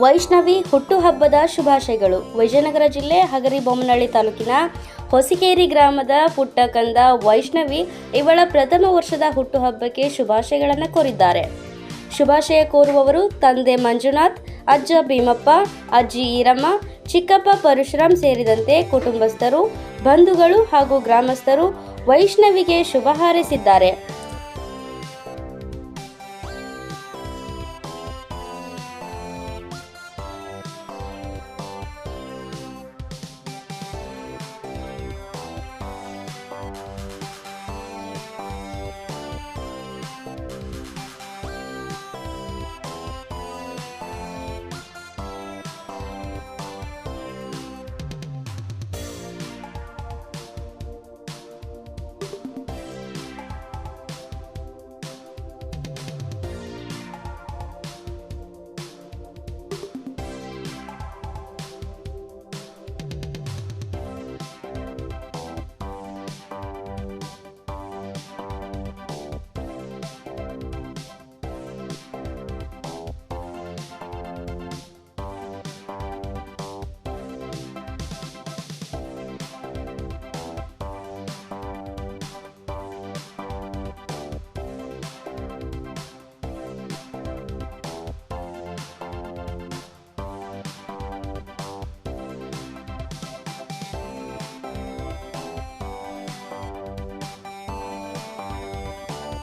ವೈಷ್ಣವಿ ಹುಟ್ಟುಹಬ್ಬದ ಶುಭಾಶಯಗಳು. ವಿಜಯನಗರ ಜಿಲ್ಲೆ ಹಗರಿಬೊಮ್ಮನಳ್ಳಿ ತಾಲೂಕಿನ ಹೊಸಿಕೇರಿ ಗ್ರಾಮದ ಪುಟ್ಟಕಂದ ವೈಷ್ಣವಿ ಇವಳ ಪ್ರಥಮ ವರ್ಷದ ಹುಟ್ಟುಹಬ್ಬಕ್ಕೆ ಶುಭಾಶಯಗಳನ್ನು ಕೋರಿದ್ದಾರೆ. ಶುಭಾಶಯ ಕೋರುವವರು ತಂದೆ ಮಂಜುನಾಥ್, ಅಜ್ಜ ಭೀಮಪ್ಪ, ಅಜ್ಜಿ ಈರಮ್ಮ, ಚಿಕ್ಕಪ್ಪ ಪರಶುರಾಮ್ ಸೇರಿದಂತೆ ಕುಟುಂಬಸ್ಥರು, ಬಂಧುಗಳು ಹಾಗೂ ಗ್ರಾಮಸ್ಥರು ವೈಷ್ಣವಿಗೆ ಶುಭ ಹಾರೈಸಿದ್ದಾರೆ.